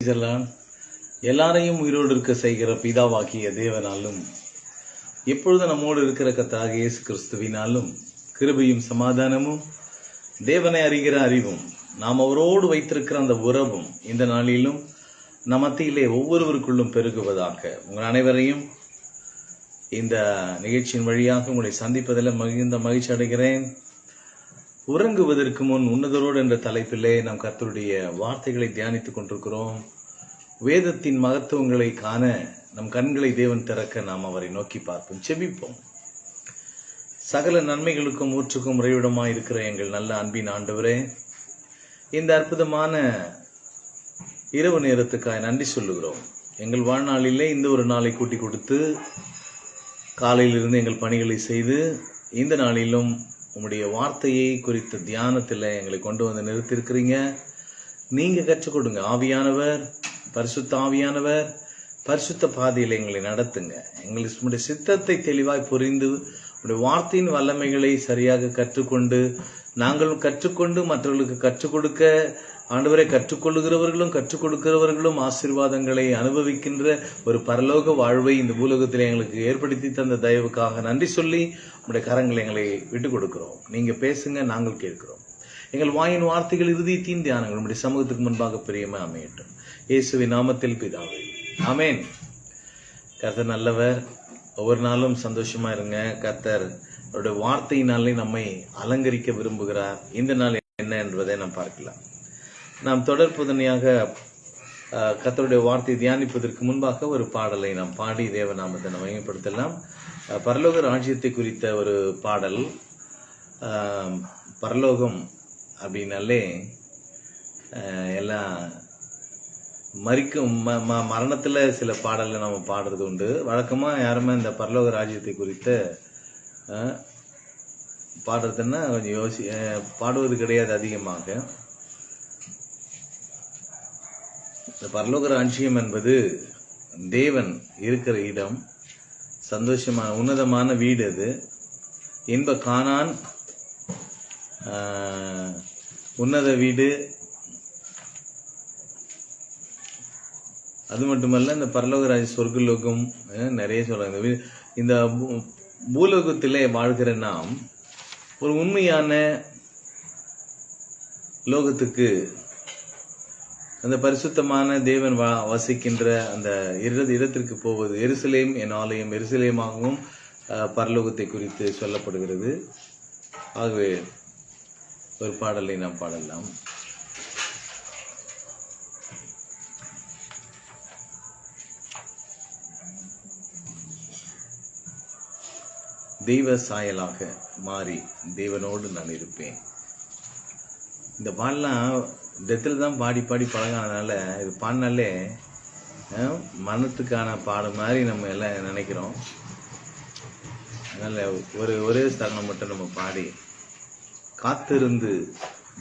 இதெல்லாம் எல்லாரையும் உயிரோடு இருக்க செய்கிற பிதாவாகிய தேவனாலும் எப்பொழுது நம்மோடு இருக்கிற கத்தாக இயேசு கிறிஸ்துவினாலும் கிருபையும் சமாதானமும் தேவனை அறிகிற அறிவும் நாம் அவரோடு வைத்திருக்கிற அந்த உறவும் இந்த நாளிலும் நம் மத்தியிலே ஒவ்வொருவருக்குள்ளும் பெருகுவதாக. உங்கள் அனைவரையும் இந்த நிகழ்ச்சியின் வழியாக உங்களை சந்திப்பதில் மிகுந்த மகிழ்ச்சி அடைகிறேன். உறங்குவதற்கு முன் உன்னதரோடு என்ற தலைப்பிலே நாம் கர்த்தருடைய வார்த்தைகளை தியானித்துக் கொண்டிருக்கிறோம். வேதத்தின் மகத்துவங்களை காண நம் கண்களை தேவன் திறக்க நாம் அவரை நோக்கி பார்ப்போம் செபிப்போம். சகல நன்மைகளுக்கும் ஊற்றுக்கும் உறைவிடமாக இருக்கிற எங்கள் நல்ல அன்பின் ஆண்டவரே இந்த அற்புதமான இரவு நேரத்துக்காக நன்றி சொல்லுகிறோம். எங்கள் வாழ்நாளிலே இந்த ஒரு நாளை கூட்டி கொடுத்து காலையிலிருந்து எங்கள் பணிகளை செய்து இந்த நாளிலும் உம்முடைய வார்த்தையை குறித்த தியானத்தில் எங்களை கொண்டு வந்து நிறுத்தியிருக்கிறீங்க. நீங்க கற்றுக் கொடுங்க. ஆவியானவர் பரிசுத்த ஆவியானவர் பரிசுத்த பாதையில் எங்களை நடத்துங்க. எங்களுடைய சித்தத்தை தெளிவாய் புரிந்து உடைய வார்த்தையின் வல்லமைகளை சரியாக கற்றுக்கொண்டு நாங்களும் கற்றுக்கொண்டு மற்றவர்களுக்கு கற்றுக் கொடுக்க ஆண்டவரை கற்றுக்கொள்ளுகிறவர்களும் கற்றுக் கொடுக்கிறவர்களும் ஆசீர்வாதங்களை அனுபவிக்கின்ற ஒரு பரலோக வாழ்வை இந்த பூலோகத்தில் எங்களுக்கு ஏற்படுத்தி தந்த தயவுக்காக நன்றி சொல்லி உங்களுடைய கரங்களை எங்களை விட்டுக் கொடுக்கிறோம். நீங்க பேசுங்க நாங்கள் கேட்கிறோம். எங்கள் வாயின் வார்த்தைகள் இறுதியத்தின் தியானங்கள் நம்முடைய சமூகத்துக்கு முன்பாக பிரியமா அமையட்டும். இயேசுவின் நாமத்தில் பிதாவே. ஆமேன். கர்த்தர் நல்லவர். ஒவ்வொரு நாளும் சந்தோஷமா இருங்க. கர்த்தர் அவருடைய வார்த்தையினாலே நம்மை அலங்கரிக்க விரும்புகிறார். இந்த நாள் என்ன என்பதை நாம் பார்க்கலாம். நாம் தொடர் புதனையாக கத்தருடைய வார்த்தை தியானிப்பதற்கு முன்பாக ஒரு பாடலை நாம் பாடி தேவநாமத்தை நாம் மையப்படுத்தலாம். பரலோக ராஜ்யத்தை குறித்த ஒரு பாடல். பரலோகம் அப்படின்னாலே எல்லாம் மறிக்கும் ம ம மரணத்தில் சில பாடலை நம்ம பாடுறது உண்டு. வழக்கமாக யாருமே இந்த பரலோக ராஜ்யத்தை குறித்த பாடுறதுன்னா கொஞ்சம் யோசி பாடுவது கிடையாது அதிகமாக. இந்த பரலோக ராஜ்யம் என்பது தேவன் இருக்கிற இடம் சந்தோஷமான உன்னதமான வீடு அது. இன்ப காணான் ஆஹ், உன்னத வீடு. அது மட்டுமல்ல இந்த பரலோகராஜ் சொர்க்கலோகம் நிறைய சொல்றாங்க. இந்த வீ- இந்த பூலோகத்திலே வாழ்கிற நாம் ஒரு உண்மையான லோகத்துக்கு அந்த பரிசுத்தமான தேவன் வா வசிக்கின்ற அந்த இர- இடத்திற்கு போவது எருசலேம் என் ஆலயம் எருசலேமாகவும் பரலோகத்தை குறித்து சொல்லப்படுகிறது. ஆகவே ஒரு பாடலை நாம் பாடலாம். தெய்வ சாயலாக மாறி தேவனோடு நான் இருப்பேன். இந்த பாடலாம் டெத்தில் தான் பாடி பாடி பழகானதுனால இது பாடினாலே மனத்துக்கான பாடம் மாதிரி நம்ம எல்லாம் நினைக்கிறோம். அதனால ஒரு ஒரே தருணம் மட்டும் நம்ம பாடி காத்திருந்து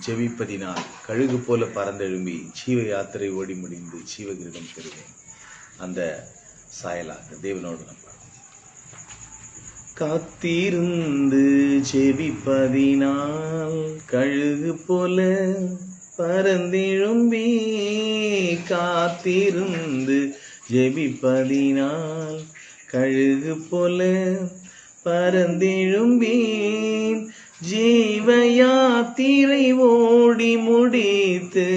ஜெபிப்பதினால் கழுகு போல பறந்தெழும்பி ஜீவ யாத்திரை ஓடி முடிந்து ஜீவகிரிடம் பெறுவேன். அந்த சாயலாக தேவனோடு நம்ம காத்திருந்து ஜெபிப்பதினால் கழுகு போல பரந்தெழும்பி காத்திருந்து ஜெபிப்பதினால் கழுகு போல பரந்தெழும்பி ஜீவ யாத்திரை ஓடி முடித்து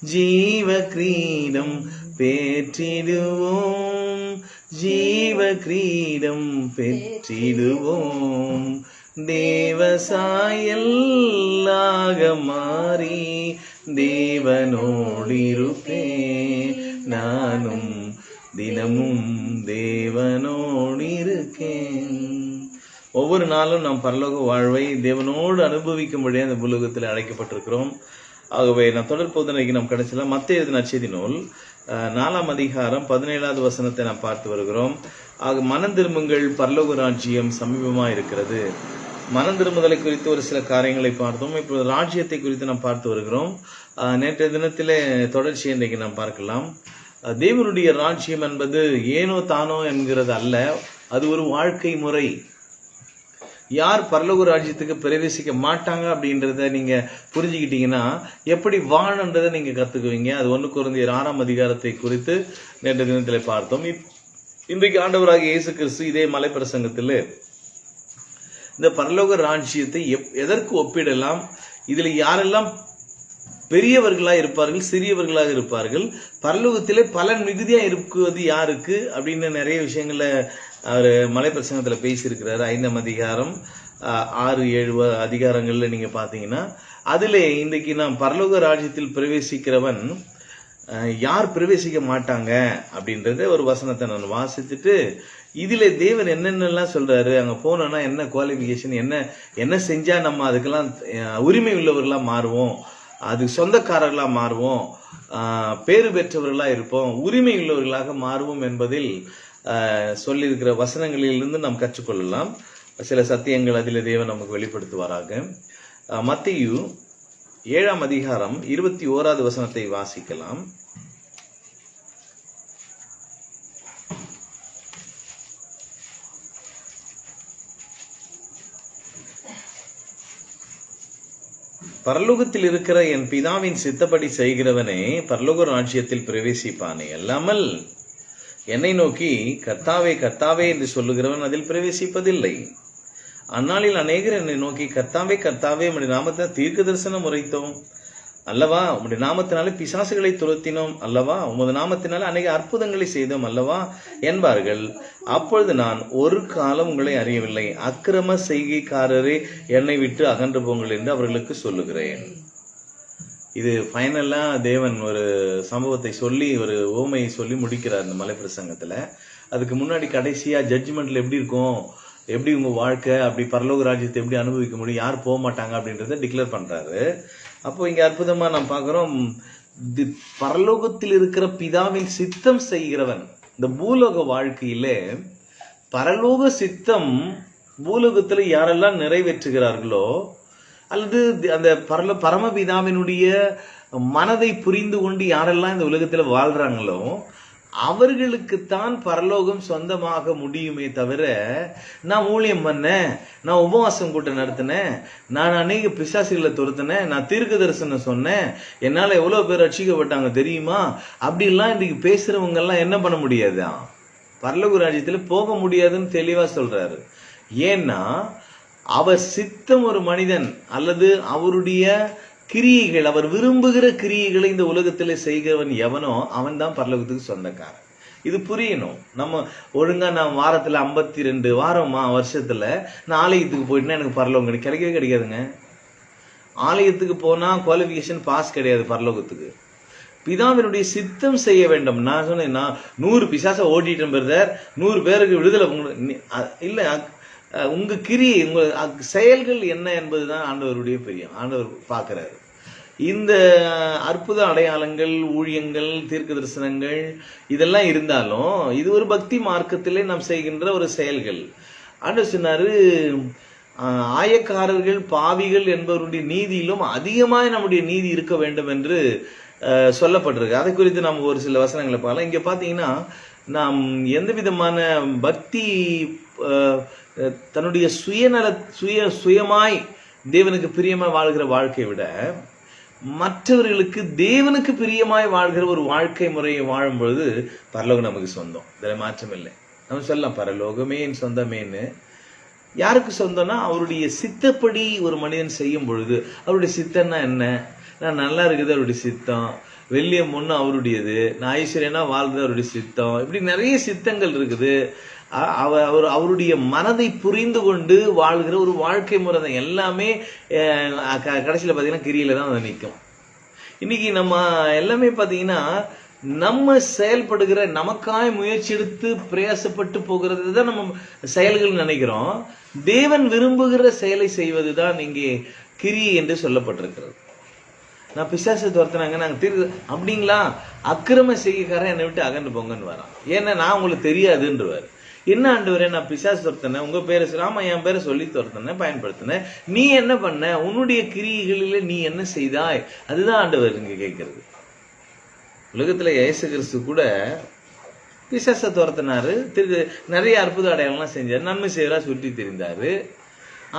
ஜீவ கிரீடம் பெற்றிடுவோம். ஜீவ கிரீடம் பெற்றிடுவோம் தேவசாயல்லாக மாறி தேவனோடிருப்பே நானும் தினமும் தேவனோடிருக்கேன். ஒவ்வொரு நாளும் நாம் பரலோக வாழ்வை தேவனோடு அனுபவிக்கும்படியே அந்த புலோகத்தில் அழைக்கப்பட்டிருக்கிறோம். ஆகவே நான் தொடர் போதனைக்கு நாம் கிடைச்சலாம் மத்திய எழுதின நச்செய்தி நூல் நாலாம் அதிகாரம் பதினேழாவது வசனத்தை நாம் பார்த்து வருகிறோம். ஆக மனம் திரும்புங்கள் பரலோக ராஜ்யம் சமீபமாக இருக்கிறது மனம் திரும்புதலை குறித்து ஒரு சில காரியங்களை பார்த்தோம். இப்போ ராஜ்யத்தை குறித்து நாம் பார்த்து வருகிறோம். அஹ், நேற்றைய தினத்திலே தொடர்ச்சி இன்றைக்கு நாம் பார்க்கலாம். தேவனுடைய ராஜ்யம் என்பது ஏனோ தானோ என்கிறது அல்ல. அது ஒரு வாழ்க்கை முறை. யார் பரலோக ராஜ்யத்துக்கு பிரவேசிக்க மாட்டாங்க அப்படின்றத நீங்க புரிஞ்சுக்கிட்டீங்கன்னா எப்படி வாழன்றதை நீங்க கத்துக்குவீங்க. அது ஒன்று குறைந்த ஆறாம் அதிகாரத்தை குறித்து நேற்று தினத்தில் பார்த்தோம். இப்- இன்றைக்கு ஆண்டவராக இயேசு கிறிஸ்து இதே மலை பிரசங்கத்தில் இந்த பரலோக ராஜ்யத்தை எப்- எதற்கு ஒப்பிடலாம்? இதில் யாரெல்லாம் பெரியவர்களாக இருப்பார்கள் சிறியவர்களாக இருப்பார்கள்? பரலோகத்திலே பலன் மிகுதியாக இருக்குவது யாருக்கு? அப்படின்னு நிறைய விஷயங்கள அவர் மலை பிரசங்கத்தில் பேசியிருக்கிறார். ஐந்தாம் அதிகாரம் ஆறு ஏழு அதிகாரங்களில் நீங்கள் பார்த்தீங்கன்னா அதில் அதிலே இன்றைக்கு நாம் பரலோக ராஜ்யத்தில் பிரவேசிக்கிறவன் யார் பிரவேசிக்க மாட்டாங்க அப்படின்றத ஒரு வசனத்தை நான் வாசித்துட்டு இதுல தேவன் என்னென்னலாம் சொல்றாரு? அங்க போனோம்னா என்ன குவாலிஃபிகேஷன் என்ன என்ன செஞ்சா நம்ம அதுக்கெல்லாம் உரிமை உள்ளவர்களா மாறுவோம்? அது சொந்தக்காரர்களா மாறுவோம்? அஹ், பேறு பெற்றவர்களா இருப்போம்? உரிமை உள்ளவர்களாக மாறுவோம் என்பதில் சொல்லியிருக்கிற வசனங்களிலிருந்து நாம் கற்றுக்கொள்ளலாம். சில சத்தியங்கள் அதில் தேவன் நமக்கு வெளிப்படுத்துவாராக. மத்தியு ஏழாம் அதிகாரம் இருபத்தி ஓராவது வசனத்தை வாசிக்கலாம். பரலோகத்தில் இருக்கிற என் பிதாவின் சித்தப்படி செய்கிறவனே பரலோக ராஜ்யத்தில் பிரவேசிப்பானே அல்லாமல் என்னை நோக்கி கத்தாவே கத்தாவே என்று சொல்லுகிறவன் அதில் பிரவேசிப்பதில்லை. அந்நாளில் அநேகர் என்னை நோக்கி கத்தாவே கத்தாவே உம்முடைய நாமத்தை தீர்க்க தரிசனம் உரைத்தோம். அல்லவா? உம்முடைய நாமத்தினாலே பிசாசுகளை துரத்தினோம் அல்லவா? உமது நாமத்தினாலே அநேக அற்புதங்களை செய்தோம் அல்லவா? என்பார்கள். அப்பொழுது நான் ஒரு காலம் உங்களை அறியவில்லை. அக்கிரம செய்கைக்காரரே என்னை விட்டு அகன்று போங்கள் என்று அவர்களுக்கு சொல்லுகிறேன். இது ஃபைனலாக தேவன் ஒரு சம்பவத்தை சொல்லி ஒரு ஓமையை சொல்லி முடிக்கிறார் இந்த மலை பிரசங்கத்தில். அதுக்கு முன்னாடி கடைசியாக ஜட்ஜ்மெண்ட்டில் எப்படி இருக்கும்? எப்படி உங்கள் வாழ்க்கை அப்படி பரலோக ராஜ்யத்தை எப்படி அனுபவிக்க முடியும்? யார் போக மாட்டாங்க அப்படின்றத டிக்ளேர் பண்ணுறாரு அப்போ இங்கே அற்புதமாக நாம் பார்க்குறோம் தி- பரலோகத்தில் இருக்கிற பிதாவின் சித்தம் செய்கிறவன். இந்த பூலோக வாழ்க்கையிலே பரலோக சித்தம் பூலோகத்தில் யாரெல்லாம் நிறைவேற்றுகிறார்களோ அல்லது அந்த பரல பரமபிதாவினுடைய மனதை புரிந்து கொண்டு யாரெல்லாம் இந்த உலகத்தில் வாழ்கிறாங்களோ அவர்களுக்குத்தான் பரலோகம் சொந்தமாக முடியுமே தவிர நான் ஊழியம் பண்ணேன் நான் உபவாசம் கூட்டம் நடத்தினேன் நான் அநேக பிசாசுகளை துரத்தினேன் நான் தீர்க்க தரிசனம் சொன்னேன் என்னால் எவ்வளோ பேர் ரட்சிக்கப்பட்டாங்க தெரியுமா? அப்படிலாம் இன்றைக்கு பேசுகிறவங்கெல்லாம் என்ன பண்ண முடியாதா? பரலோக ராஜ்யத்தில் போக முடியாதுன்னு தெளிவாக சொல்கிறாரு ஏன்னா அவர் சித்தம் ஒரு மனிதன் அல்லது அவருடைய கிரியைகள் அவர் விரும்புகிற கிரியைகளை இந்த உலகத்தில் செய்கிறவன் எவனோ அவன் தான் பரலோகத்துக்கு சொந்தக்காரன். இது புரியணும். நம்ம ஒழுங்கா நான் வாரத்துல 52 ரெண்டு வாரமா வருஷத்துல நான் ஆலயத்துக்கு போயிட்டுனா எனக்கு பரலோகம் கிடை- கிடைக்கவே கிடைக்காதுங்க. ஆலயத்துக்கு போனா குவாலிஃபிகேஷன் பாஸ் கிடையாது பரலோகத்துக்கு. பிதாவினுடைய சித்தம் செய்ய வேண்டும். நான் சொன்னேன் நான் நூறு பிசாசை ஓட்டிட்டேன் பிரதர். நூறு பேருக்கு விடுதலை உங்க- இல்லை அ- உங்க கிரியை உங்க செயல்கள் என்ன என்பதுதான் ஆண்டவருடைய பெரிய ஆண்டவர் பார்க்கிறாரு. இந்த அற்புத அடையாளங்கள் ஊழியங்கள் தீர்க்க தரிசனங்கள் இதெல்லாம் இருந்தாலும் இது ஒரு பக்தி மார்க்கத்திலே நாம் செய்கின்ற ஒரு செயல்கள். ஆண்டு சொன்னாரு ஆயக்காரர்கள் பாவிகள் என்பவருடைய நீதியிலும் அதிகமாய் நம்முடைய நீதி இருக்க வேண்டும் என்று சொல்லப்பட்டிருக்கு. அதை குறித்து நம்ம ஒரு சில வசனங்களை பார்க்கலாம். இங்க பாத்தீங்கன்னா நாம் எந்த விதமான பக்தி தன்னுடைய சுயநல சுய சுயமாய் தேவனுக்கு பிரியமாக வாழ்கிற வாழ்க்கையை விட மற்றவர்களுக்கு தேவனுக்கு பிரியமாய் வாழ்கிற ஒரு வாழ்க்கை முறையை வாழும் பொழுது பரலோகம் நமக்கு சொந்தம். இதில் மாற்றம் இல்லை நம்ம சொல்லலாம் பரலோகமே என் சொந்தமேன்னு. யாருக்கு சொந்தம்னா அவருடைய சித்தப்படி ஒரு மனிதன் செய்யும் பொழுது அவருடைய சித்தம்னா என்ன? நான் நல்லா இருக்குது அவருடைய சித்தம். வெள்ளியம் ஒன்று அவருடையது. நான் ஐஸ்வர்யனா வாழ்றது அவருடைய சித்தம். இப்படி நிறைய சித்தங்கள் இருக்குது. அவர் அவருடைய மனதை புரிந்து கொண்டு வாழ்கிற ஒரு வாழ்க்கை முறை தான் எல்லாமே கடைசியில் க- கிரியில தான் அதை நிற்கும் இன்னைக்கு நம்ம எல்லாமே பார்த்தீங்கன்னா நம்ம செயல்படுகிற நமக்காய் முயற்சி எடுத்து பிரயாசப்பட்டு போகிறது தான் நம்ம செயல்கள் நினைக்கிறோம். தேவன் விரும்புகிற செயலை செய்வது தான் இங்கே கிரி என்று சொல்லப்பட்டிருக்கிறது. நான் பிசாசை துரத்துனாங்க நாங்கள் தீர்க்க அப்படிங்களா? அக்கிரம செய்யக்காரன் என்னை விட்டு அகன்று போங்கன்னு வரான். ஏன்னா நான் உங்களுக்கு தெரியாதுன்றவர். என்ன ஆண்டவரே நான் பிசாசு துரத்தினேன் உங்க பேரை ஆமாம் என் பேரை சொல்லி துரத்தினேன் பயன்படுத்தினேன் நீ என்ன பண்ண? உன்னுடைய கிரியைகளிலே நீ என்ன செய்தாய்? அதுதான் ஆண்டவர் இங்க கேட்கறது. உலகத்துல இயேசு கிறிஸ்து கூட பிசாசை துரத்தினார் திரு நிறைய அற்புத அடையாளம்லாம் செஞ்சாரு நன்மை செய்யறா சுற்றி தெரிந்தார்.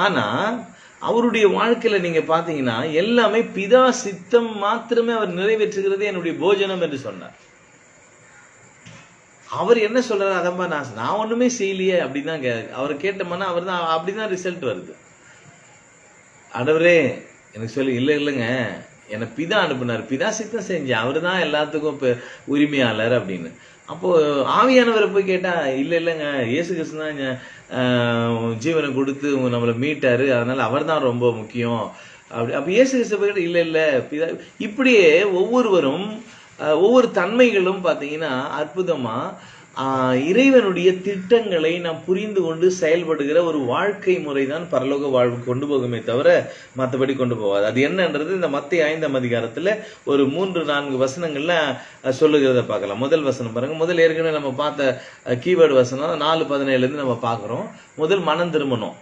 ஆனா அவருடைய வாழ்க்கையில நீங்க பாத்தீங்கன்னா எல்லாமே பிதா சித்தம் மாத்திரமே அவர் நிறைவேற்றுகிறதே என்னுடைய போஜனம் என்று சொன்னார். அவர் என்ன சொல்றாரு அதம்மா நான் நான் ஒண்ணுமே செய்யலையே அப்படின்னு தான் கே- அவர் கேட்டோம்னா அவர் தான் அப்படிதான் ரிசல்ட் வருது. ஆண்டவரே எனக்கு சொல்லி இல்லை இல்லைங்க. என்னை பிதா அனுப்புனார். பிதா சித்தம் செஞ்சேன் அவர் தான் எல்லாத்துக்கும் இப்போ உரிமையாளர் அப்படின்னு. அப்போது ஆவியானவரை போய் கேட்டால் இல்லை இல்லைங்க இயேசு கிறிஸ்து தான் ஜீவனை கொடுத்து நம்மளை மீட்டார். அதனால் அவர் தான் ரொம்ப முக்கியம். அப்படி அப்போ இயேசு கிறிஸ்து போய் இல்லை இல்லை பிதா இப்படியே ஒவ்வொருவரும் ஒவ்வொரு தன்மைகளும் பார்த்தீங்கன்னா அற்புதமாக இறைவனுடைய திட்டங்களை நாம் புரிந்து கொண்டு செயல்படுகிற ஒரு வாழ்க்கை முறை தான் பரலோக வாழ்வு கொண்டு போகுமே தவிர மற்றபடி கொண்டு போகாது. அது என்னன்றது இந்த மத்திய ஐந்தாம் அதிகாரத்தில் ஒரு மூன்று நான்கு வசனங்கள்ல சொல்லுகிறத பார்க்கலாம். முதல் வசனம் பாருங்க. முதல் ஏற்கனவே நம்ம பார்த்த கீவேர்டு வசனம் நாலு பதினேழுலேருந்து நம்ம பார்க்குறோம். முதல் மனம் திரும்பணும்.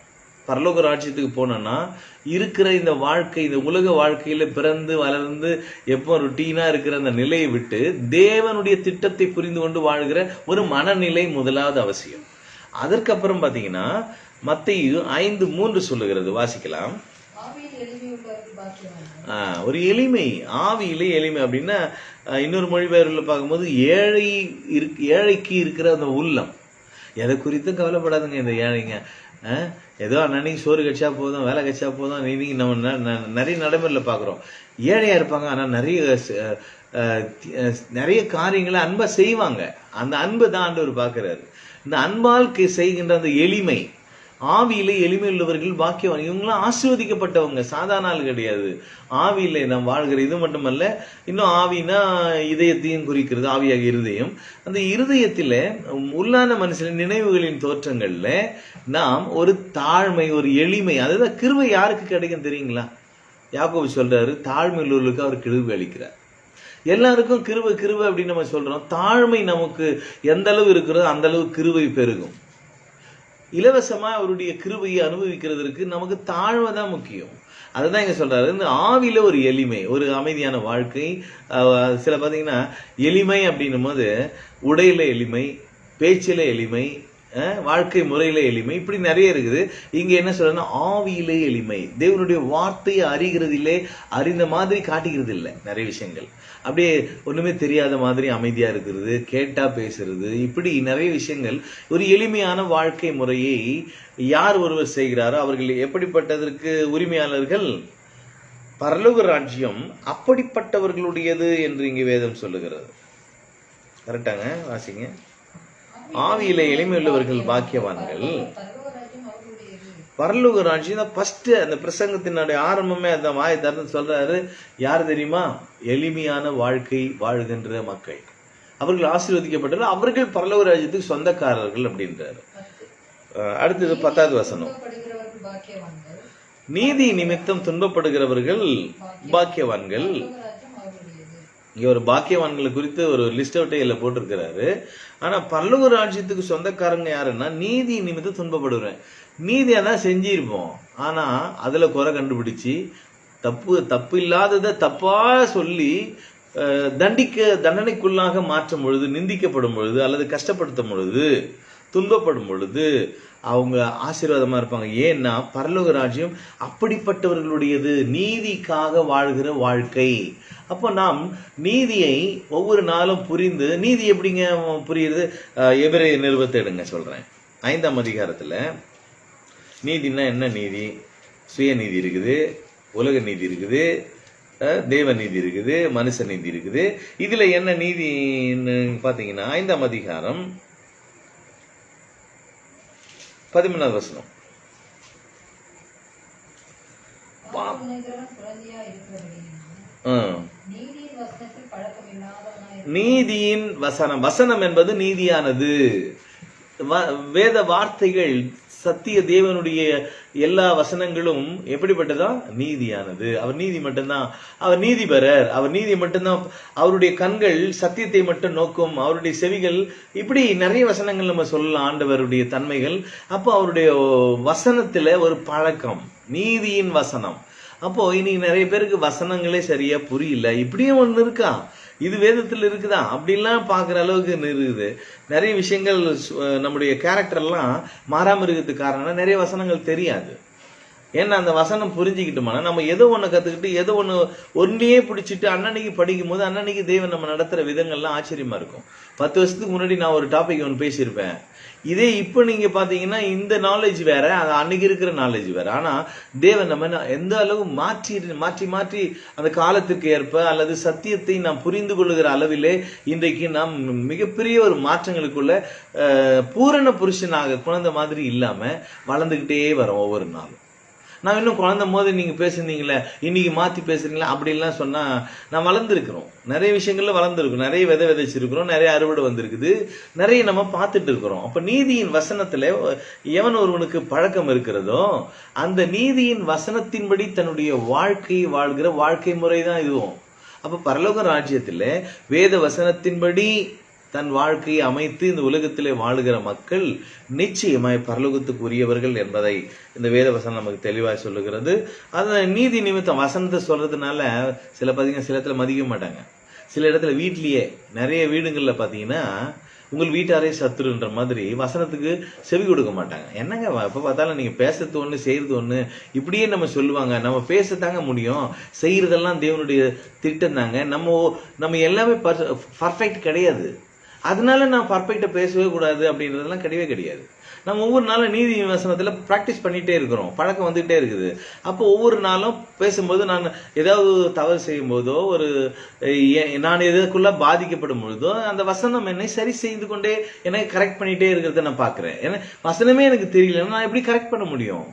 பரலோக ராஜ்யத்துக்கு போனோம்னா இருக்கிற இந்த வாழ்க்கை இந்த உலக வாழ்க்கையில பிறந்து வளர்ந்து எப்போ ருட்டீனா இருக்கிற அந்த நிலையை விட்டு தேவனுடைய திட்டத்தை புரிந்து கொண்டு வாழ்கிற ஒரு மனநிலை முதலாவது அவசியம். அதற்கப்புறம் பாத்தீங்கன்னா மத்தையும் ஐந்து மூன்று சொல்லுகிறது. வாசிக்கலாம். ஆஹ் ஒரு எளிமை. ஆவியிலே எளிமை அப்படின்னா ஆஹ் இன்னொரு மொழிபெயர்வில் பார்க்கும்போது ஏழை இருக்கு ஏழைக்கு இருக்கிற அந்த உள்ளம். எதை குறித்தும் கவலைப்படாதுங்க இந்த ஏழைங்க. ஏதோ அன்னன்னைக்கு சோறு கட்சா போதும் வேலை கட்சா போதும் இன்னைக்கு நம்ம ந- ந- நிறைய நடைமுறையில் பார்க்குறோம் ஏழையாக இருப்பாங்க ஆனால் நிறைய நிறைய காரியங்களை அன்பாக செய்வாங்க. அந்த அன்பை தான் ஆண்டவர் பார்க்குறாரு இந்த அன்பால் செய்கின்ற அந்த எளிமை ஆவியிலே எளிமை உள்ளவர்கள் பாக்கியவான். இவங்களாம் ஆசீர்வதிக்கப்பட்டவங்க. சாதாரண ஆள் கிடையாது. ஆவியில நாம் வாழ்கிற இது மட்டுமல்ல இன்னும் ஆவினா இதயத்தையும் குறிக்கிறது ஆவியாக இருதயம். அந்த இருதயத்தில் உள்ளான மனுஷனின் நினைவுகளின் தோற்றங்கள்ல நாம் ஒரு தாழ்மை ஒரு எளிமை அதுதான் கிருவை யாருக்கு கிடைக்கும் தெரியுங்களா? யாக்கோபு சொல்றாரு தாழ்மை உள்ளவர்களுக்கு அவர் கிருபை அளிக்கிறார். எல்லாருக்கும் கிருவை கிருவை அப்படின்னு நம்ம சொல்றோம். தாழ்மை நமக்கு எந்த அளவு இருக்கிறதோ அந்த அளவு கிருவை பெருகும். இலவசமாக அவருடைய கிருபையை அனுபவிக்கிறதுக்கு நமக்கு தாழ்மை தான் முக்கியம். அதுதான் இங்கே சொல்கிறாரு இந்த ஆவில ஒரு எளிமை ஒரு அமைதியான வாழ்க்கை. சில பார்த்தீங்கன்னா எளிமை அப்படின்னும் போது உடையில எளிமை பேச்சில எளிமை வாழ்க்கை முறையில எளிமை. இப்படி நிறைய இருக்குது. இங்க என்ன சொல்றேன்னா ஆவியிலே எளிமை. தேவனுடைய வார்த்தையை அறிகிறதிலே அறிந்த மாதிரி காட்டுகிறது இல்லை நிறைய விஷயங்கள். அப்படியே ஒண்ணுமே தெரியாத மாதிரி அமைதியா இருக்கிறது கேட்டா பேசுறது இப்படி நிறைய விஷயங்கள். ஒரு எளிமையான வாழ்க்கை முறையை யார் ஒருவர் செய்கிறாரோ அவர்கள் எப்படிப்பட்டதற்கு உரிமையாளர்கள்? பரலோக ராஜ்யம் அப்படிப்பட்டவர்களுடையது என்று இங்கு வேதம் சொல்லுகிறது. கரெக்டாங்க வாசிங்க. ஆவியில எளிமையுள்ளவர்கள் பாக்கியவான்கள். பரலோக ராஜ்யம் தான் ஃபர்ஸ்ட் அந்த பிரசங்கத்தினுடைய ஆரம்பமே அந்த வாயை திறந்து சொல்றாரு. யார் தெரியுமா? எளிமையான வாழ்க்கை வாழ்கின்ற மக்கள். அவர்கள் ஆசீர்வதிக்கப்பட்டது அவர்கள் பரலோக ராஜ்யத்துக்கு சொந்தக்காரர்கள் அப்படின்றாரு. அஹ் அடுத்தது பத்தாவது வசனம். நீதி நிமித்தம் துன்பப்படுகிறவர்கள் பாக்கியவான்கள். இங்கே ஒரு பாக்கியவான்களை குறித்து ஒரு லிஸ்ட் அவுட்டே இல்லை போட்டிருக்கிறாரு. ஆனால் பரலோக ராஜ்யத்துக்கு சொந்தக்காரங்க யாருன்னா நீதி நிமித்தம் துன்பப்படுறேன் நீதியாக தான் செஞ்சிருப்போம். ஆனால் அதில் குறை கண்டுபிடிச்சு தப்பு தப்பு இல்லாததை தப்பாக சொல்லி தண்டிக்க தண்டனைக்குள்ளாக மாற்றும் பொழுது நிந்திக்கப்படும் பொழுது அல்லது கஷ்டப்படுத்தும் பொழுது துன்பப்படும் பொழுது அவங்க ஆசீர்வாதமா இருப்பாங்க. ஏன்னா பரலோக ராஜ்யம் அப்படிப்பட்டவர்களுடையது. நீதிக்காக வாழ்கிற வாழ்க்கை. அப்போ நாம் நீதியை ஒவ்வொரு நாளும் புரிந்து நீதி எப்படிங்க புரியுது எவரே நிறுவத்தை எடுங்க சொல்றேன். ஐந்தாம் அதிகாரத்துல நீதினா என்ன நீதி? சுயநீதி இருக்குது உலக நீதி இருக்குது தேவ நீதி இருக்குது மனுஷ நீதி இருக்குது. இதுல என்ன நீதின்னு பாத்தீங்கன்னா ஐந்தாம் அதிகாரம் பதிமூணாவது வசனம். நீதியின் வசனம். வசனம் என்பது நீதியானது. வேத வார்த்தைகள் சத்திய தேவனுடைய எல்லா வசனங்களும் எப்படிப்பட்டதா? நீதியானது. அவர் நீதி மட்டும்தான். அவர் நீதிபரர். அவர் நீதி மட்டும்தான். அவருடைய கண்கள் சத்தியத்தை மட்டும் நோக்கும். அவருடைய செவிகள் இப்படி நிறைய வசனங்கள் நம்ம சொல்லலாம். ஆண்டவருடைய தன்மைகள். அப்போ அவருடைய வசனத்துல ஒரு பழக்கம். நீதியின் வசனம். அப்போ இன்னைக்கு நிறைய பேருக்கு வசனங்களே சரியா புரியல. இப்படியும் ஒண்ணு இருக்கா? இது வேதத்தில் இருக்குதா? அப்படிலாம் பார்க்குற அளவுக்கு இருக்குது. நிறைய விஷயங்கள் நம்முடைய கேரக்டர்லாம் மாறாமல் இருக்கிறதுக்கு காரணம் நிறைய வசனங்கள் தெரியாது. ஏன்னா அந்த வசனம் புரிஞ்சுக்கிட்டோம்னா நம்ம எதோ ஒன்று கற்றுக்கிட்டு ஏதோ ஒன்று ஒன்றையே பிடிச்சிட்டு அன்னன்னைக்கு படிக்கும் போது அன்னன்னைக்கு தெய்வம் நம்ம நடத்துகிற விதங்கள்லாம் ஆச்சரியமாக இருக்கும். பத்து வருஷத்துக்கு முன்னாடி நான் ஒரு டாபிக் ஒன்று பேசியிருப்பேன். இதே இப்போ நீங்கள் பார்த்தீங்கன்னா இந்த நாலேஜ் வேற அது அன்னைக்கு இருக்கிற நாலேஜ் வேற. ஆனால் தேவன் நம்ம எந்த அளவு மாற்றி மாற்றி மாற்றி அந்த காலத்துக்கு ஏற்ப அல்லது சத்தியத்தை நாம் புரிந்து கொள்ளுகிற அளவிலே இன்றைக்கு நாம் மிகப்பெரிய ஒரு மாற்றங்களுக்குள்ள பூரண புருஷனாக குழந்தை மாதிரி இல்லாமல் வளர்ந்துக்கிட்டே வரோம் ஒவ்வொரு நாளும். நான் இன்னும் குழந்தை போது நீங்கள் பேசுனீங்களே இன்னைக்கு மாற்றி பேசுறீங்களா? அப்படின்லாம் சொன்னால் நான் வளர்ந்துருக்கிறோம். நிறைய விஷயங்களில் வளர்ந்துருக்கோம் நிறைய விதை விதைச்சிருக்கிறோம். நிறைய அறுவடை வந்திருக்குது. நிறைய நம்ம பார்த்துட்டு இருக்கிறோம். அப்போ நீதியின் வசனத்தில் எவன் ஒருவனுக்கு பழக்கம் இருக்கிறதோ அந்த நீதியின் வசனத்தின்படி தன்னுடைய வாழ்க்கை வாழ்கிற வாழ்க்கை முறை தான் இதுவும். அப்போ பரலோக ராஜ்யத்தில் வேத வசனத்தின்படி தன் வாழ்க்கையை அமைத்து இந்த உலகத்திலே வாழுகிற மக்கள் நிச்சயமாய் பரலோகத்துக்கு உரியவர்கள் என்பதை இந்த வேத வசனம் நமக்கு தெளிவாக சொல்லுகிறது. அதை நீதி நிமித்தம் வசனத்தை சொல்றதுனால சில பார்த்தீங்கன்னா சில இடத்துல மதிக்க மாட்டாங்க. சில இடத்துல வீட்லேயே நிறைய வீடுங்களில் பார்த்தீங்கன்னா உங்கள் வீட்டாரே சத்துருன்ற மாதிரி வசனத்துக்கு செவி கொடுக்க மாட்டாங்க. என்னங்க எப்போ பார்த்தாலும் நீங்கள் பேசுறது ஒன்று செய்கிறது ஒன்று இப்படியே நம்ம சொல்லுவாங்க. நம்ம பேசத்தாங்க முடியும். செய்கிறதெல்லாம் தேவனுடைய திட்டம் தாங்க. நம்ம நம்ம எல்லாமே பர்ஃபெக்ட் கிடையாது. அதனால நான் பர்ஃபெக்டா பேசவே கூடாது அப்படின்றதெல்லாம் கிடையவே கிடையாது. நம்ம ஒவ்வொரு நாளும் நீதி விமர்சனத்தில் ப்ராக்டிஸ் பண்ணிகிட்டே இருக்கிறோம். பழக்கம் வந்துகிட்டே இருக்குது. அப்போ ஒவ்வொரு நாளும் பேசும்போது நான் ஏதாவது தவறு செய்யும்போதோ ஒரு நான் எதுக்குள்ளே பாதிக்கப்படும் பொழுதோ அந்த வசனம் என்னை சரி செய்து கொண்டே எனக்கு கரெக்ட் பண்ணிகிட்டே இருக்கிறத நான் பார்க்குறேன். ஏன்னா வசனமே எனக்கு தெரியலன்னா நான் எப்படி கரெக்ட் பண்ண முடியும்?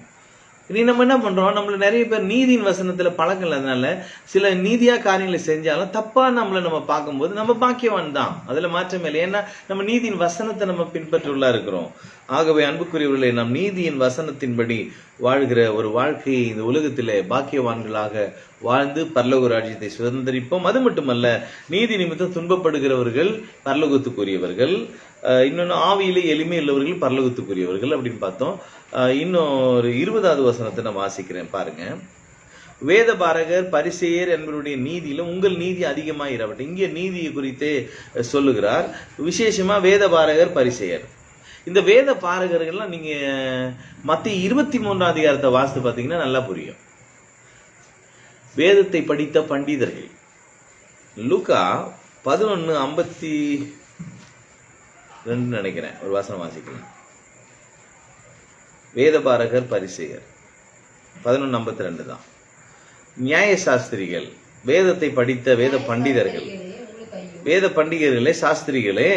இனி நம்ம என்ன பண்றோம்? நம்மள நிறைய பேர் நீதியின் வசனத்துல பழக்கம் இல்லாதனால சில நீதியா காரியங்களை செஞ்சாலும் தப்பா நம்மள நம்ம பார்க்கும்போது நம்ம பாக்கியவான் தான். அதுல மாற்றமே இல்லை. ஏன்னா நம்ம நீதியின் வசனத்தை நம்ம பின்பற்றுள்ளா இருக்கிறோம். ஆகவே அன்புக்குரியவர்களே நாம் நீதியின் வசனத்தின்படி வாழ்கிற ஒரு வாழ்க்கையை இந்த உலகத்திலே பாக்கியவான்களாக வாழ்ந்து பரலோக ராஜ்யத்தை சுதந்திரிப்போம். அது மட்டுமல்ல நீதி நிமித்தம் துன்பப்படுகிறவர்கள் பரலோகத்துக்குரியவர்கள் இன்னொன்று ஆவியிலே எளிமை உள்ளவர்கள் பரலோகத்துக்குரியவர்கள் அப்படின்னு பார்த்தோம். இன்னும் ஒரு இருபதாவது வசனத்தை நான் வாசிக்கிறேன் பாருங்க. வேத பாரகர் பரிசெயர் என்பவருடைய நீதியிலும் உங்கள் நீதி அதிகமாயிரவட்டும். இங்கே நீதியை குறித்தே சொல்லுகிறார். விசேஷமா வேத பாரகர் பரிசெயர். இந்த வேத பாரகர்கள்லாம் நீங்க மத்திய இருபத்தி மூன்றாம் அதிகாரத்தை வாசித்து பார்த்தீங்கன்னா நல்லா புரியும். வேதத்தை படித்த பண்டிதர்கள். லுகா பதினொன்னு ஐம்பத்தி ரெண்டு நினைக்கிறேன். ஒரு வாசனம் வாசிக்கலாம். வேதபாரகர் பரிசெயர். பதினொன்று ஐம்பத்தி ரெண்டு தான். நியாய சாஸ்திரிகள் வேதத்தை படித்த வேத பண்டிதர்கள். வேத பண்டிகர்களே சாஸ்திரிகளே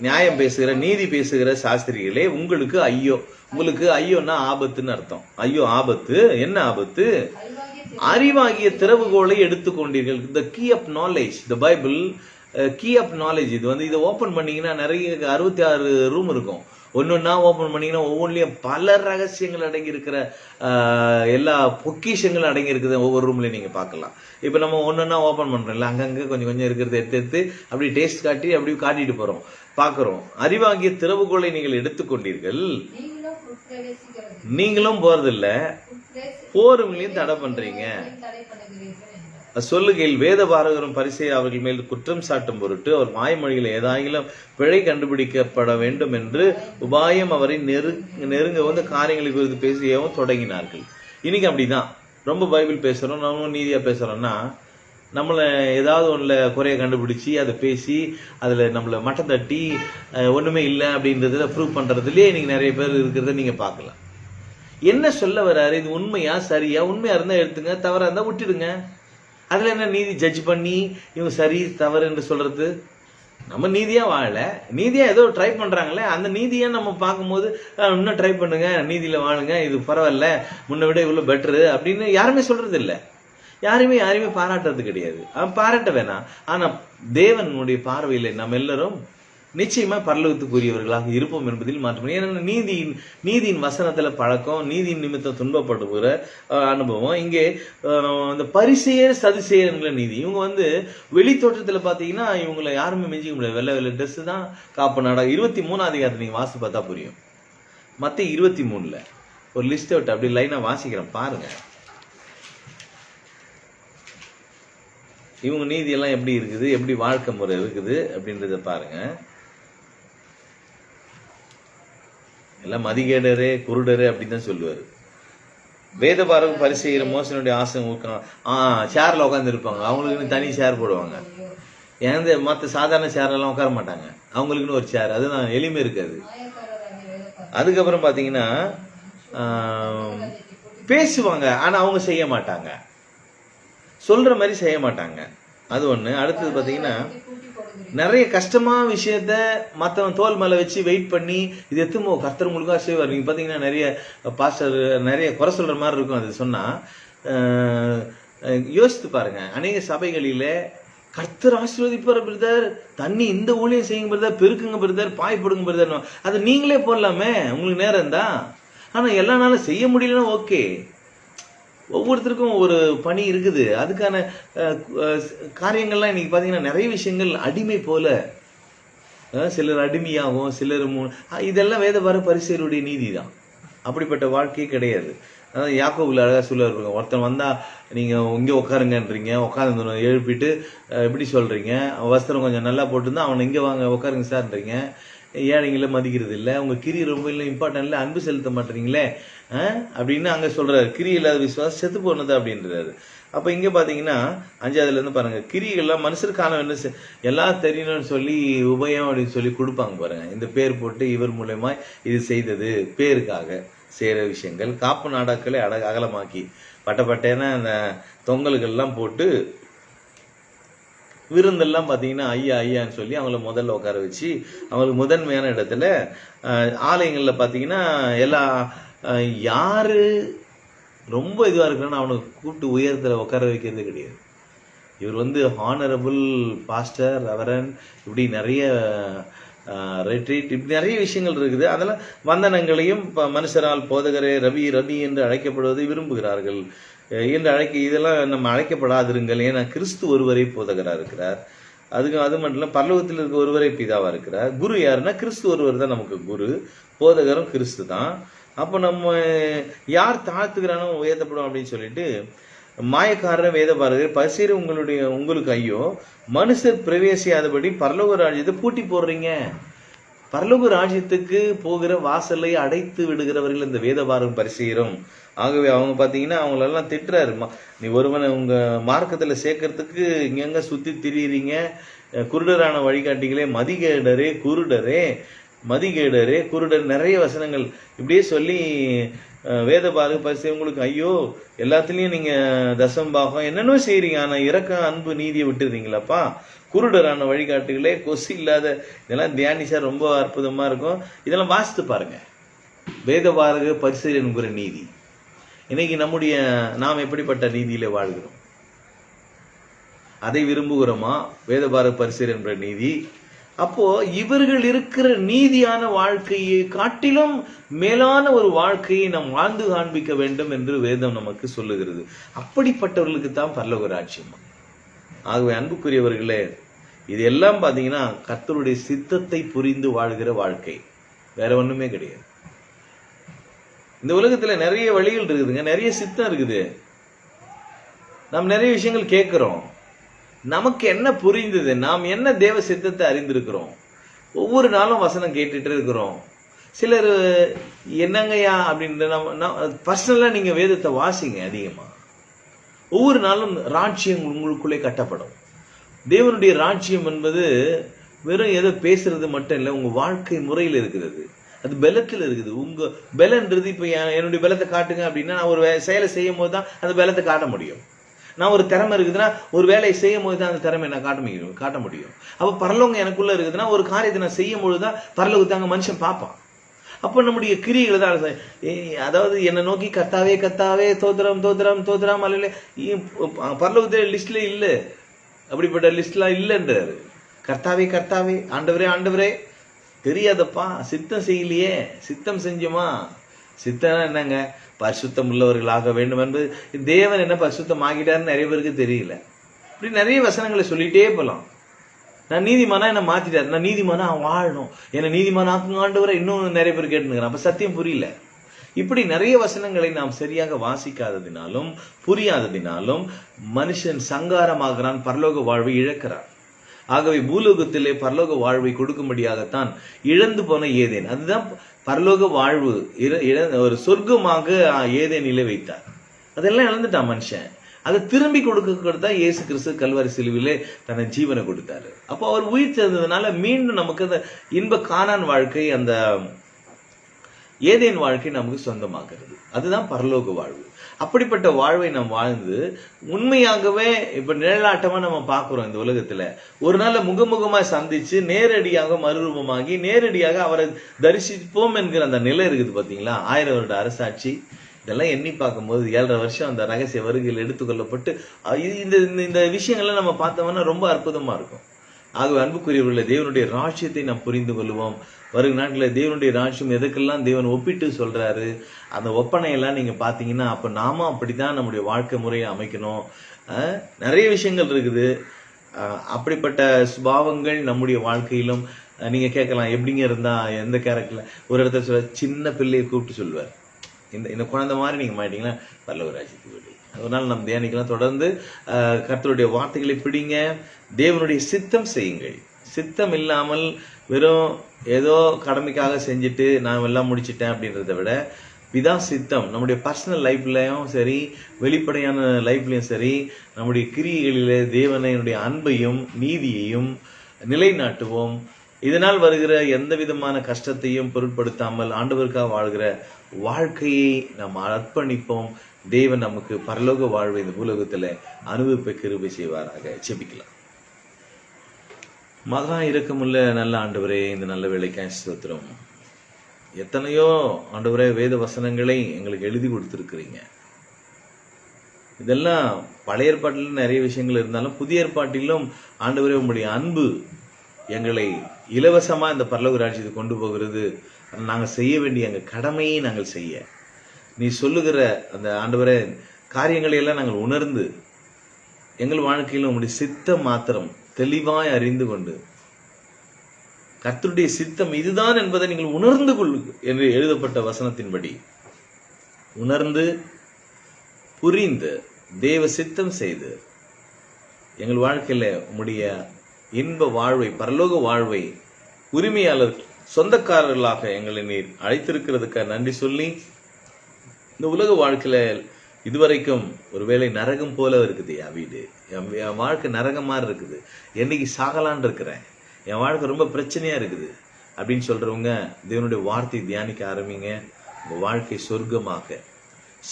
நியாயம் பேசுகிற நீதி பேசுகிற சாஸ்திரிகளே உங்களுக்கு ஐயோ. உங்களுக்கு ஐயோன்னா ஆபத்துன்னு அர்த்தம். ஐயோ ஆபத்து. என்ன ஆபத்து? அறிவாகிய அறிவாகிய திறவுகோலை எடுத்துக்கொண்டீர்கள். The key of knowledge the Bible key of knowledge இது வந்து இதை ஓபன் பண்ணீங்கன்னா நிறைய அறுபத்தி ஆறு ரூம் இருக்கும். ஒன்னொன்னா ஓபன் பண்ணீங்கன்னா ஒவ்வொன்றிலையும் பல ரகசியங்கள் அடங்கி இருக்கிற அஹ், எல்லா பொக்கிஷங்களும் அடங்கி இருக்குது ஒவ்வொரு ரூம்லயும் நீங்க பார்க்கலாம். இப்போ நம்ம ஒன்னொன்னா ஓபன் பண்றோம்ல அங்கங்க கொஞ்சம் கொஞ்சம் இருக்கிறத எடுத்து எடுத்து அப்படி டேஸ்ட் காட்டி அப்படி காட்டிட்டு போறோம். பார்க்கிறோம். அறிவாகிய திறவுகோலை நீங்கள் எடுத்துக்கொண்டீர்கள். நீங்களும் உட்பிரவேசி- போறவங்களையும் தடை பண்றீங்க. சொல்லுகையில் வேத பாரகரும் பரிசை அவர்கள் மேல் குற்றம் சாட்டும் பொருட்டு அவர் மாயமொழியில் ஏதாயிலும் பிழை கண்டுபிடிக்கப்பட வேண்டும் என்று உபாயம் அவரை நெரு நெருங்க வந்து காரியங்களை குறித்து பேசியவும் தொடங்கினார்கள். இன்னைக்கு அப்படிதான். ரொம்ப பைபிள் பேசுகிறோம் நம்ம நீதியாக பேசுகிறோம்னா நம்மளை ஏதாவது ஒன்றில் குறைய கண்டுபிடிச்சி அதை பேசி அதில் நம்மளை மட்டம் தட்டி ஒன்றுமே இல்லை அப்படின்றத ப்ரூவ் பண்ணுறதுலேயே இன்றைக்கி நிறைய பேர் இருக்கிறத நீங்கள் பார்க்கலாம். என்ன சொல்ல வர்றாரு? இது உண்மையா சரியா? உண்மையா இருந்தா எடுத்துங்க தவறா இருந்தா விட்டுடுங்க. அதில் என்ன நீதி ஜட்ஜ் பண்ணி இவங்க சரி தவறு என்று சொல்கிறது நம்ம நீதியாக வாழலை. நீதியாக ஏதோ ட்ரை பண்ணுறாங்களே அந்த நீதியை நம்ம பார்க்கும்போது இன்னும் ட்ரை பண்ணுங்க நீதியில் வாழுங்க இது பரவாயில்ல முன்னை விட இவ்வளோ பெட்ரு அப்படின்னு யாருமே சொல்கிறது இல்லை. யாருமே யாரையுமே பாராட்டுறது கிடையாது. பாராட்ட வேணாம் ஆனால் தேவனுடைய பார்வையில் நம்ம எல்லாரும் நிச்சயமா பரலோகத்துக்குரியவர்களாக இருப்போம் என்பதில் மாற்றம் ஏன்னா நீதியின் நீதியின் வசனத்துல பழக்கம் நீதியின் நிமித்தம் துன்பப்படுகிற அனுபவம். இங்கே இந்த பரிசெயர் சதுசெயர்ங்கிற நீதி. இவங்க வந்து வெளி தோற்றத்துல பாத்தீங்கன்னா இவங்களை யாருமே மிஞ்சிக்க முடியாது. வெள்ளை வெள்ளை ட்ரெஸ் தான் காப்பு நாடகம் இருபத்தி மூணாம் அதிகாரத்தை நீங்க வாசி பார்த்தா புரியும். மத்த இருபத்தி மூணுல. ஒரு லிஸ்ட் அவுட் அப்படி லைனா வாசிக்கிறேன். பாருங்க. இவங்க நீதி எல்லாம் எப்படி இருக்குது? எப்படி வாழ்க்கை முறை இருக்குது? அப்படின்றத பாருங்க. எல்லாம் மதிகேடரே குருடரே அப்படின்னு தான் சொல்லுவார். வேத பாரகம் பரிசெய்கிற மோசனுடைய ஆசை ஊக்கம் ஆ சேர்ல உட்காந்து இருப்பாங்க. அவங்களுக்குன்னு தனி சேர் போடுவாங்க. எந்த மற்ற சாதாரண சேரெல்லாம் உட்கார மாட்டாங்க? அவங்களுக்குன்னு ஒரு சேர் அதுதான் எளிமை இருக்காது. அதுக்கப்புறம் பார்த்தீங்கன்னா பேசுவாங்க. ஆனா அவங்க செய்ய மாட்டாங்க. சொல்ற மாதிரி செய்ய மாட்டாங்க. அது ஒண்ணு. அடுத்தது பார்த்தீங்கன்னா நிறைய கஷ்டமான விஷயத்த மற்றவன் தோல் மேல வச்சு வெயிட் பண்ணி இது எத்துமோ? கர்த்தர் முழுக்கா செய்வார். நீங்க பார்த்தீங்கன்னா நிறைய பாஸ்டர் நிறைய குறை சொல்ற மாதிரி இருக்கும் அது சொன்னா. யோசித்து பாருங்க. அநேக சபைகளில கர்த்தர் ஆசீர்வதிப்பார் பிரதர் தண்ணி இந்த ஊழியம் செய்யுங்க பிரதர் பெருக்குங்க பிரதர் பாய் போடுங்க பிரதர் அது நீங்களே போடலாமே. உங்களுக்கு நேரம் தான் ஆனா எல்லா நாளும் செய்ய முடியலன்னா ஓகே ஒவ்வொருத்தருக்கும் ஒரு பணி இருக்குது. அதுக்கான காரியங்கள்லாம் இன்னைக்கு பார்த்தீங்கன்னா நிறைய விஷயங்கள் அடிமை போல சிலர் அடிமையாகும் சிலர் இதெல்லாம் வேத வர பரிசெயருடைய நீதி தான் அப்படிப்பட்ட வாழ்க்கையே கிடையாது. அதாவது யாக்கோபுல அழகாக சொல்லுவார் ஒருத்தன் வந்தால் நீங்கள் இங்கே உட்காருங்கன்றீங்க உட்காந்து எழுப்பிட்டு எப்படி சொல்கிறீங்க வஸ்திரம் கொஞ்சம் நல்லா போட்டுருந்தா அவனை இங்கே வாங்க உட்காருங்க சார்ன்றீங்க. ஏழைங்களை மதிக்கிறது இல்லை. உங்கள் கிரி ரொம்ப இல்லை இம்பார்ட்டன்ட் இல்லை அன்பு செலுத்த மாட்டீங்களே? அப்படின்னு அங்கே சொல்கிறார் கிரி இல்லாத விசுவாசம் செத்து போனது அப்படின்றாரு. அப்போ இங்கே பார்த்தீங்கன்னா அஞ்சாவதுலேருந்து பாருங்கள் கிரிகள்லாம் மனுஷர் மனுஷருக்கான என்ன? எல்லாம் தெரியணும்னு சொல்லி உபயம் அப்படின்னு சொல்லி கொடுப்பாங்க பாருங்கள் இந்த பேர் போட்டு இவர் மூலயமா இது செய்தது. பேருக்காக செய்கிற விஷயங்கள். காப்பு நாடாக்களை அட அகலமாக்கி பட்டப்பட்டேன்னா அந்த தொங்கல்கள்லாம் போட்டு விருந்தெல்லாம் பார்த்தீங்கன்னா ஐயா ஐயான்னு சொல்லி அவங்கள முதல்ல உட்கார வச்சு அவங்களுக்கு முதன்மையான இடத்துல ஆலயங்களில் பார்த்தீங்கன்னா எல்லா யார் யாரு ரொம்ப இதுவாக இருக்கிறான்னு அவனை கூப்பிட்டு உயரத்தில் உட்கார வைக்கிறது கிடையாது. இவர் வந்து ஹானரபுள் பாஸ்டர் ரெவரன் இப்படி நிறைய ரெட்ரீட் இப்படி நிறைய விஷயங்கள் இருக்குது. அதெல்லாம் வந்தனங்களையும் ப- மனுஷரால் போதகரே ரவி ரவி என்று அழைக்கப்படுவதை விரும்புகிறார்கள். என்று அழைக்க இதெல்லாம் நம்ம அழைக்கப்படாதிருங்கள். ஏன்னா கிறிஸ்து ஒருவரே போதகராக இருக்கிறார். அதுக்கு அது மட்டும் இல்லை பரலோகத்தில் இருக்க ஒருவரே பிதாவா இருக்கிறார். குரு யாருன்னா கிறிஸ்து ஒருவர் தான் நமக்கு குரு. போதகரும் கிறிஸ்து தான். அப்போ நம்ம யார் தாழ்த்துக்கிறானோ உயர்த்தப்படும் அப்படின்னு சொல்லிட்டு மாயக்காரர் வேத பாரதியர் பரிசீர் உங்களுடைய உங்களுக்கு ஐயோ மனுஷர் பிரவேசியாதபடி பரலோக ராஜ்யத்தை பூட்டி போடுறீங்க. பரலோக ராஜ்யத்துக்கு போகிற வாசலை அடைத்து விடுகிறவர்கள் இந்த வேதபாரகம் பரிசீரம் ஆகவே அவங்க பார்த்தீங்கன்னா அவங்களெல்லாம் திட்டுறாருமா. நீ ஒருவனை உங்கள் மார்க்கத்தில் சேர்க்கறதுக்கு இங்கங்கே சுற்றி திரியிறீங்க? குருடரான வழிகாட்டிகளே மதிகேடரே குருடரே மதிகேடரே குருடர் நிறைய வசனங்கள். இப்படியே சொல்லி வேத பாரக பரிசு உங்களுக்கு ஐயோ எல்லாத்துலேயும் நீங்கள் தசம்பாகம் என்னென்னோ செய்கிறீங்க ஆனால் இரக்கம் அன்பு நீதியை விட்டுறீங்களாப்பா? குருடரான வழிகாட்டுகளே கொசு இல்லாத இதெல்லாம் தியானிச்சா ரொம்ப அற்புதமாக இருக்கும். இதெல்லாம் வாசித்து பாருங்கள் வேத பாரக பரிசு என்கிற நீதி. இன்னைக்கு நம்முடைய நாம் எப்படிப்பட்ட நீதியில வாழ்கிறோம்? அதை விரும்புகிறோமா? வேதபார பரிசீர் என்ற நீதி. அப்போ இவர்கள் இருக்கிற நீதியான வாழ்க்கையை காட்டிலும் மேலான ஒரு வாழ்க்கையை நாம் வாழ்ந்து காண்பிக்க வேண்டும் என்று வேதம் நமக்கு சொல்லுகிறது. அப்படிப்பட்டவர்களுக்கு தான் பரலோக ராஜ்யம். ஆகவே அன்புக்குரியவர்களே இது எல்லாம் பாத்தீங்கன்னா கர்த்தருடைய சித்தத்தை புரிந்து வாழ்கிற வாழ்க்கை. வேற ஒண்ணுமே கிடையாது. இந்த உலகத்துல நிறைய வழிகள் இருக்குதுங்க. நிறைய சித்தம் இருக்குது. நாம் நிறைய விஷயங்கள் கேட்கிறோம். நமக்கு என்ன புரிந்தது? நாம் என்ன தேவ சித்தத்தை அறிந்திருக்கிறோம்? ஒவ்வொரு நாளும் வசனம் கேட்டுட்டு இருக்கிறோம். சிலர் என்னங்கய்யா? அப்படின்ற நம்ம பர்சனலாக நீங்கள் வேதத்தை வாசிங்க அதிகமாக ஒவ்வொரு நாளும் ராட்சியம் உங்களுக்குள்ளே கட்டப்படும். தேவனுடைய ராட்சியம் என்பது வெறும் ஏதோ பேசுறது மட்டும் இல்லை உங்கள் வாழ்க்கை முறையில் இருக்கிறது. அது பலத்தில் இருக்குது. உங்க பலன்றது இப்போ என்னுடைய பலத்தை காட்டுங்க அப்படின்னா நான் ஒரு செயலை செய்யும் போது தான் அந்த பலத்தை காட்ட முடியும். நான் ஒரு திறமை இருக்குதுன்னா ஒரு வேலையை செய்யும் போது தான் அந்த திறமை நான் காட்ட முடியும் காட்ட முடியும். அப்போ பரலோகம் எனக்குள்ளே இருக்குதுன்னா ஒரு காரியத்தை நான் செய்யும் பொழுது தான் பரலோகத்தை அங்கே மனுஷன் பார்ப்பான். அப்போ நம்முடைய கிரிகளை தான் அதாவது என்னை நோக்கி கத்தாவே கத்தாவே தோத்திரம் தோத்திரம் தோத்திரம் அல்ல பரலோகத்தில் லிஸ்ட்ல இல்லை. அப்படிப்பட்ட லிஸ்ட்லாம் இல்லைன்றாரு. கர்த்தாவே கர்த்தாவே ஆண்டவரே ஆண்டவரே. தெரியாதப்பா சித்தம் செய்யலையே. சித்தம் செஞ்சோமா? சித்தம்னா என்னங்க? பரிசுத்தம் உள்ளவர்களாக வேண்டும் என்பது. தேவன் என்ன பரிசுத்தம் ஆகிட்டாருன்னு நிறைய பேருக்கு தெரியல. இப்படி நிறைய வசனங்களை சொல்லிட்டே போகலாம் நான் நீதிமானா என்ன மாற்றிட்டார் நான் நீதிமானா அவன் வாழணும். என்னை நீதிமானா ஆக்குங்க இன்னும் நிறைய பேர் கேட்டுனுக்கிறேன் அப்ப சத்தியம் புரியல. இப்படி நிறைய வசனங்களை நாம் சரியாக வாசிக்காததினாலும் புரியாததினாலும் மனுஷன் சங்காரமாகிறான் பரலோக வாழ்வை இழக்கிறான். ஆகவே பூலோகத்திலே பரலோக வாழ்வை கொடுக்கும்படியாகத்தான் இழந்து போன ஏதேன். அதுதான் பரலோக வாழ்வு. ஒரு சொர்க்கமாக ஏதேன் நிலை வைத்தார். அதெல்லாம் இழந்துட்டான் மனுஷன். அதை திரும்பி கொடுக்க தான் இயேசு கிறிஸ்து கல்வாரி சிலுவிலே தன்னை ஜீவனை கொடுத்தாரு. அப்போ அவர் உயிர் சேர்ந்ததுனால மீண்டும் நமக்கு அந்த இன்ப காணான் வாழ்க்கை அந்த ஏதேன் வாழ்க்கை நமக்கு சொந்தமாகிறது. அதுதான் பரலோக வாழ்வு. அப்படிப்பட்ட வாழ்வை நாம் வாழ்ந்து உண்மையாகவே இப்ப நிழலாட்டமா நம்ம பார்க்கிறோம் இந்த உலகத்துல. ஒரு நாள் முகமுகமா சந்திச்சு நேரடியாக மறுரூபமாகி நேரடியாக அவரை தரிசிப்போம் என்கிற அந்த நிலை இருக்குது பாத்தீங்களா? ஆயிரம் வருட அரசாட்சி. இதெல்லாம் எண்ணி பார்க்கும்போது ஏழரை வருஷம் அந்த ரகசிய வருகையில் எடுத்துக்கொள்ளப்பட்டு இந்த இந்த- இந்த விஷயங்கள்லாம் நம்ம பார்த்தோம்னா ரொம்ப அற்புதமா இருக்கும். ஆகவே அன்புக்குரியவர்களை தேவனுடைய ராஜ்யத்தை நாம் புரிந்து கொள்வோம். வரும் நாட்களில் தேவனுடைய ராஜ்யம் எதுக்கெல்லாம் தேவன் ஒப்பிட்டு சொல்கிறாரு அந்த ஒப்பனையெல்லாம் நீங்கள் பார்த்தீங்கன்னா அப்போ நாமும் அப்படி தான் நம்முடைய வாழ்க்கை முறையை அமைக்கணும். நிறைய விஷயங்கள் இருக்குது. அப்படிப்பட்ட சுபாவங்கள் நம்முடைய வாழ்க்கையிலும் நீங்கள் கேட்கலாம் எப்படிங்க இருந்தால் எந்த கேரக்டரில் ஒரு இடத்துல சொல்ல சின்ன பிள்ளையை கூப்பிட்டு சொல்லுவார். இந்த இந்த குழந்தை மாதிரி நீங்கள் மாட்டிங்கன்னா பல்லவராஜ்யத்துக்கு வழி அதனால் நம்ம தியானிக்கலாம். தொடர்ந்து கர்த்தருடைய வார்த்தைகளை பிடிங்க. தேவனுடைய சித்தம் செய்யுங்கள். சித்தம் இல்லாமல் வெறும் ஏதோ கடமைக்காக செஞ்சுட்டு நான் எல்லாம் முடிச்சிட்டேன் அப்படின்றத விட பிதா சித்தம் நம்முடைய பர்சனல் லைஃப்லையும் சரி வெளிப்படையான லைஃப்லேயும் சரி நம்முடைய கிரியைகளில் தேவனையினுடைய அன்பையும் நீதியையும் நிலைநாட்டுவோம். இதனால் வருகிற எந்த விதமான கஷ்டத்தையும் பொருட்படுத்தாமல் ஆண்டவருக்காக வாழ்கிற வாழ்க்கையை நாம் அர்ப்பணிப்போம். தேவன் நமக்கு பரலோக வாழ்வை இந்த உலகத்தில் அனுபவிப்ப கிருபை செய்வாராக. செபிக்கலாம் மகா இரக்கமுள்ள நல்ல ஆண்டவரே இந்த நல்ல வேலைக்காய் ஸ்தோத்திரம். எத்தனையோ ஆண்டவரே வேத வசனங்களை எங்களுக்கு எழுதி கொடுத்துருக்குறீங்க. இதெல்லாம் பழைய ஏற்பாட்டிலும் நிறைய விஷயங்கள் இருந்தாலும் புதிய ஏற்பாட்டிலும் ஆண்டவரே உங்களுடைய அன்பு எங்களை இலவசமாக இந்த பரலோக கொண்டு போகிறது. நாங்கள் செய்ய வேண்டிய எங்கள் கடமையை நாங்கள் செய்ய. நீ சொல்லுகிற அந்த ஆண்டவரே காரியங்களை எல்லாம் நாங்கள் உணர்ந்து எங்கள் வாழ்க்கையில் உங்களுடைய சித்தம் மாத்திரம் தெளிவாய் அறிந்து கொண்டு கர்த்தருடைய சித்தம் இதுதான் என்பதை நீங்கள் உணர்ந்து கொள்ளு என்று எழுதப்பட்ட வசனத்தின்படி உணர்ந்து புரிந்து தேவ சித்தம் செய்து எங்கள் வாழ்க்கையில் உங்களுடைய இன்ப வாழ்வை பரலோக வாழ்வை உரிமையாளர் சொந்தக்காரர்களாக எங்களை நீர் அழைத்திருக்கிறதுக்க நன்றி சொல்லி இந்த உலக வாழ்க்கையில் இதுவரைக்கும் ஒருவேளை நரகம் போல இருக்குது என் வீடு. என் என் வாழ்க்கை நரகம் மாதிரி இருக்குது. என்னைக்கு சாகலான் இருக்கிறேன். என் வாழ்க்கை ரொம்ப பிரச்சனையாக இருக்குது. அப்படின்னு சொல்கிறவங்க தேவனுடைய வார்த்தை தியானிக்க ஆரம்பிங்க. உங்கள் வாழ்க்கை சொர்க்கமாக.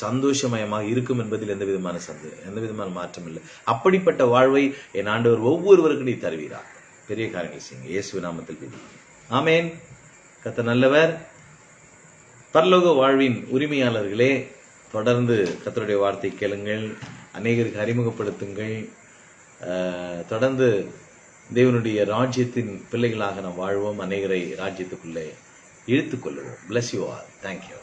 சந்தோஷமயமாக இருக்கும் என்பதில் எந்த விதமான சந்து எந்த விதமான மாற்றம் இல்லை அப்படிப்பட்ட வாழ்வை என் ஆண்டவர் ஒவ்வொருவருக்கும் நீ தருவீரா பெரிய காரியங்கள் செய்யுங்க. இயேசு நாமத்தில் பிடிக்கும் ஆமேன். கத்த நல்லவர். பரலோக வாழ்வின் உரிமையாளர்களே தொடர்ந்து கத்தருடைய வார்த்தை கேளுங்கள் அநேகருக்கு அறிமுகப்படுத்துங்கள். தொடர்ந்து தேவனுடைய ராஜ்யத்தின் பிள்ளைகளாக நாம் வாழ்வோம். அநேகரை ராஜ்யத்துக்குள்ளே இழுத்துக்கொள்ளுவோம் bless you are thank you